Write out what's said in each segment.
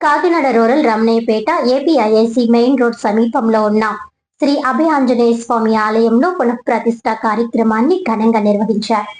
Kakinada rural Ramanayyapeta APIIC main road సమీపంలో ఉన్న శ్రీ అభయ ఆంజనేయ స్వామి ఆలయంలో పునఃప్రతిష్ఠ కార్యక్రమాన్ని ఘనంగా నిర్వహించారు.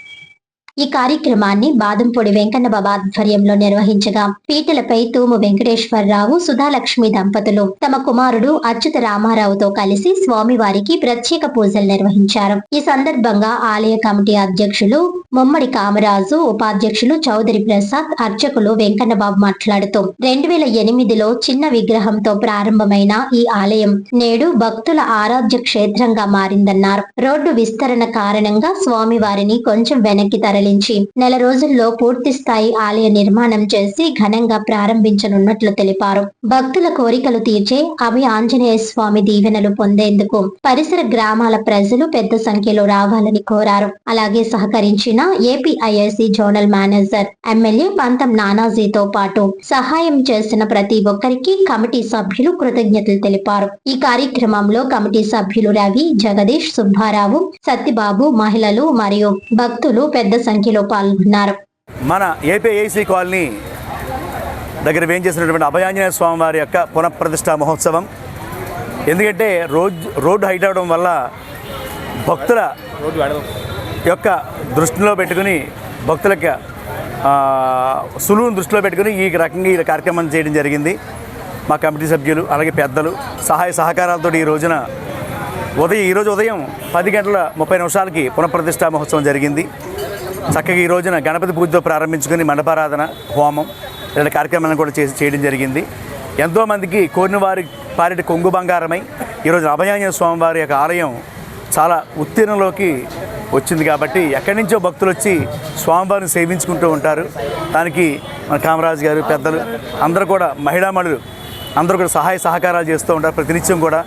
ఈ కార్యక్రమాన్ని బాదంపొడి వెంకన్న బాబా ఆధ్వర్యంలో నిర్వహించగా పీటలపై తూము వెంకటేశ్వరరావు సుధాలక్ష్మి దంపతులు తమ కుమారుడు అచ్యుత రామారావుతో కలిసి స్వామివారికి ప్రత్యేక పూజలు నిర్వహించారు. ఈ సందర్భంగా ఆలయ కమిటీ అధ్యక్షులు ముమ్మడి కామరాజు ఉపాధ్యక్షులు చౌదరి ప్రసాద్ అర్చకులు వెంకన్నబాబు మాట్లాడుతూ రెండు వేల ఎనిమిదిలో చిన్న విగ్రహంతో ప్రారంభమైన ఈ ఆలయం నేడు భక్తుల ఆరాధ్య క్షేత్రంగా మారిందన్నారు. రోడ్డు విస్తరణ కారణంగా స్వామివారిని కొంచెం వెనక్కి తరలి తరలించి నెల రోజుల్లో పూర్తి స్థాయి ఆలయ నిర్మాణం చేసి ఘనంగా ప్రారంభించనున్నట్లు తెలిపారు. భక్తుల కోరికలు తీర్చే అభయ ఆంజనేయ స్వామి దీవెనలు పొందేందుకు పరిసర గ్రామాల ప్రజలు పెద్ద సంఖ్యలో రావాలని కోరారు. అలాగే సహకరించిన ఏపీఐఎస్సి జోనల్ మేనేజర్ ఎమ్మెల్యే పంతం నానాజీతో పాటు సహాయం చేసిన ప్రతి ఒక్కరికి కమిటీ సభ్యులు కృతజ్ఞతలు తెలిపారు. ఈ కార్యక్రమంలో కమిటీ సభ్యులు రవి జగదీష్ సుబ్బారావు సత్యబాబు మహిళలు మరియు భక్తులు పెద్ద సంఖ్య సంఖ్యలో పాల్గొన్నారు. మన ఏపీఐసి కాలనీ దగ్గర వేయించేసినటువంటి అభయాంజనేయ స్వామి వారి యొక్క పునఃప్రతిష్ఠా మహోత్సవం. ఎందుకంటే రోడ్ రోడ్డు హైట్ అవడం వల్ల భక్తుల యొక్క దృష్టిలో పెట్టుకుని భక్తులకు ఆ, సులువును దృష్టిలో పెట్టుకుని ఈ రకంగా ఈ కార్యక్రమం చేయడం జరిగింది. మా కమిటీ సభ్యులు అలాగే పెద్దలు సహాయ సహకారాలతో ఈ రోజున ఉదయం ఈరోజు ఉదయం పది గంటల ముప్పై నిమిషాలకి పునఃప్రతిష్ఠా మహోత్సవం జరిగింది. చక్కగా ఈ రోజున గణపతి పూజతో ప్రారంభించుకుని మండపారాధన హోమం ఇలాంటి కార్యక్రమాలను కూడా చేసి చేయడం జరిగింది. ఎంతోమందికి కోరిన వారి పారిటి కొంగు బంగారమై ఈరోజు అభయాంజన స్వామి వారి యొక్క ఆలయం చాలా ఉత్తీర్ణంలోకి వచ్చింది కాబట్టి ఎక్కడి నుంచో భక్తులు వచ్చి స్వామివారిని సేవించుకుంటూ ఉంటారు. దానికి మన కామరాజు గారు పెద్దలు అందరూ కూడా మహిళామణులు అందరూ కూడా సహాయ సహకారాలు చేస్తూ ఉంటారు. ప్రతినిత్యం కూడా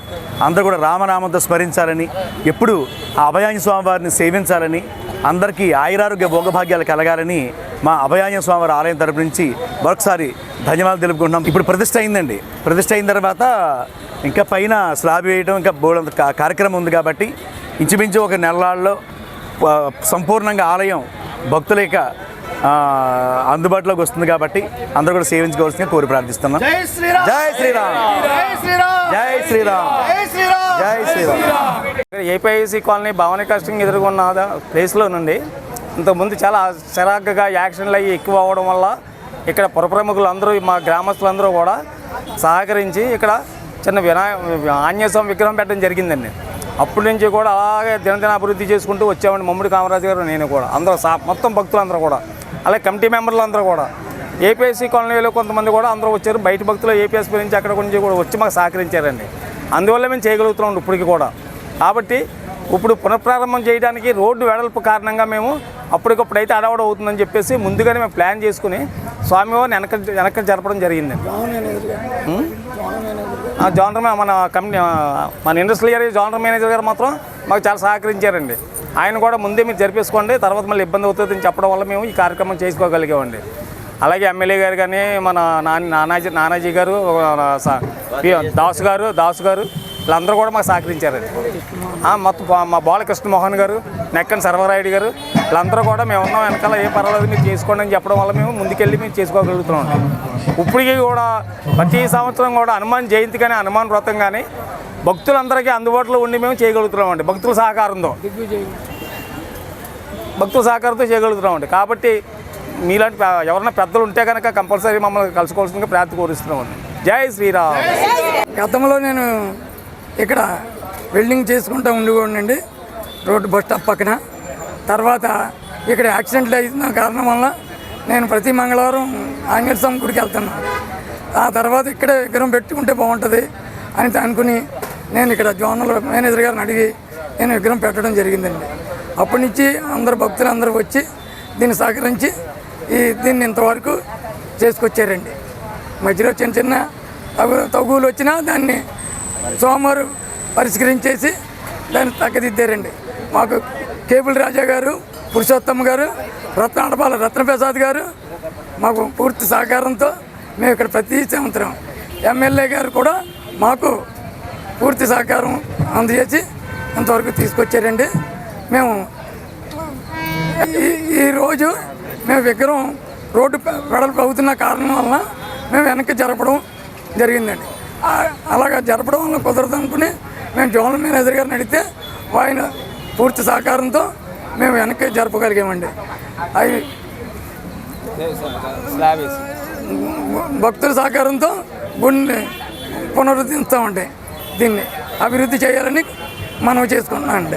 అందరూ కూడా రామనామంతో స్మరించాలని ఎప్పుడు ఆ అభయాంజ స్వామి వారిని సేవించాలని అందరికీ ఆయురారోగ్య భోగభాగ్యాలు కలగాలని మా అభయాంజ స్వామి వారి ఆలయం తరపు నుంచి మరొకసారి ధన్యవాదాలు తెలుపుకుంటున్నాం. ఇప్పుడు ప్రతిష్ట అయిందండి. ప్రతిష్ట అయిన తర్వాత ఇంకా పైన స్లాబ్ వేయడం ఇంకా బోర్డు కార్యక్రమం ఉంది కాబట్టి ఇంచుమించు ఒక నెలల్లో సంపూర్ణంగా ఆలయం భక్తుల యొక్క అందుబాటులోకి వస్తుంది కాబట్టి అందరూ కూడా సేవించుకోవాల్సిందిగా కోరి ప్రార్థిస్తున్నాం. జై శ్రీరామ్! జై శ్రీరామ్! జై శ్రీరామ్! జై శ్రీరామ్! జై శ్రీరామ్. ఏపీఐసి కాలనీ భవానీ కష్టం ఎదుర్కొన్న ప్లేస్లో నుండి ఇంతకుముందు చాలా చిరాకుగా యాక్షన్లు అయ్యి ఎక్కువ అవ్వడం వల్ల ఇక్కడ పురప్రముఖులు అందరూ మా గ్రామస్తులందరూ కూడా సహకరించి ఇక్కడ చిన్న వినాయ ఆంజనేయ స్వామి విగ్రహం పెట్టడం జరిగిందండి. అప్పటి నుంచి కూడా అలాగే దినదిన అభివృద్ధి చేసుకుంటూ వచ్చామండి మమ్మడి కామరాజు గారు నేను కూడా. అందరూ మొత్తం భక్తులందరూ కూడా. అలాగే కమిటీ మెంబర్లు అందరూ కూడా. ఏపీఎస్సీ కాలనీలో కొంతమంది కూడా అందరూ వచ్చారు. బయట భక్తులు ఏపీఎస్పీ నుంచి అక్కడ నుంచి కూడా వచ్చి మాకు సహకరించారండి. అందువల్ల మేము చేయగలుగుతున్నాం ఇప్పటికి కూడా. కాబట్టి ఇప్పుడు పునఃప్రారంభం చేయడానికి రోడ్డు వెడల్పు కారణంగా మేము అప్పటికప్పుడు అయితే అడవడ అవుతుందని చెప్పేసి ముందుగానే మేము ప్లాన్ చేసుకుని స్వామివారిని వెనక వెనక జరపడం జరిగిందండి జోనర్ మన కంపెనీ మన ఇండస్ట్రియల్ ఏరియా జోనర్ మేనేజర్ గారు మాత్రం మాకు చాలా సహకరించారండి. ఆయన కూడా ముందే మీరు జరిపేసుకోండి తర్వాత మళ్ళీ ఇబ్బంది అవుతుందని చెప్పడం వల్ల మేము ఈ కార్యక్రమం చేసుకోగలిగామండి. అలాగే ఎమ్మెల్యే గారు కానీ మన నాన్న నానాజీ నానాజీ గారు దాసు దాస్ గారు దాస్ గారు వీళ్ళందరూ కూడా మాకు సహకరించారండి మొత్తం మా బాలకృష్ణ మోహన్ గారు నెక్కన్ సర్వరాయుడు గారు వీళ్ళందరూ కూడా మేము ఉన్నాం వెనకాల ఏ పర్వాలేదు మీరు చేసుకోండి అని చెప్పడం వల్ల మేము ముందుకెళ్ళి మేము చేసుకోగలుగుతున్నాం. ఇప్పటికీ కూడా ప్రతి సంవత్సరం కూడా హనుమాన్ జయంతి కానీ హనుమాన్ వ్రతం కానీ భక్తులందరికీ అందుబాటులో ఉండి మేము చేయగలుగుతున్నామండి. భక్తుల సహకారంతో. భక్తుల సహకారంతో చేయగలుగుతున్నామండి. కాబట్టి మీలాంటి ఎవరైనా పెద్దలు ఉంటే కనుక కంపల్సరీ మమ్మల్ని కలుసుకోవాల్సిందిగా ప్రార్థన కోరుస్తున్నామండి జై శ్రీరామ్. గతంలో నేను ఇక్కడ వెల్డింగ్ చేసుకుంటూ ఉండేవాడినండి రోడ్డు బస్ స్టాప్ పక్కన. తర్వాత ఇక్కడ యాక్సిడెంట్లు అయిన కారణం వల్ల నేను ప్రతి మంగళవారం ఆంజనేయ స్వామి గుడికి వెళ్తున్నాను ఆ తర్వాత ఇక్కడే విగ్రహం పెట్టుకుంటే బాగుంటుంది అని అనుకుని నేను ఇక్కడ జోనల్ మేనేజర్ గారిని అడిగి నేను విగ్రహం పెట్టడం జరిగిందండి. అప్పటి నుంచి అందరు భక్తులు అందరూ వచ్చి దీన్ని సహకరించి ఈ దీన్ని ఇంతవరకు చేసుకొచ్చారండి. మధ్యలో చిన్న చిన్న తగు తగులు వచ్చినా దాన్ని సోమవారం పరిష్కరించేసి దాన్ని తగ్గదిద్దారండి. మాకు కేబుల్ రాజా గారు పురుషోత్తమ్ గారు రత్నాడపాల రత్నప్రసాద్ గారు మాకు పూర్తి సహకారంతో మేము ఇక్కడ ప్రతి సంవత్సరం ఎమ్మెల్యే గారు కూడా మాకు పూర్తి సహకారం అందజేసి ఇంతవరకు తీసుకొచ్చారండి. మేము ఈ ఈరోజు మేము విగ్రహం రోడ్డు వెడల్పు అవుతున్న కారణం వలన మేము వెనక్కి జరపడం జరిగిందండి. అలాగా జరపడం వల్ల కుదరదు అనుకుని మేము జోనల్ మేనేజర్ గారిని అడిగితే ఆయన పూర్తి సహకారంతో మేము వెనక్కి జరపగలిగామండి. అవి భక్తుల సహకారంతో గుడిని పునరుద్ధరిస్తామండి దీన్ని అభివృద్ధి చేయాలని మనం చేసుకుంటున్నాం అండి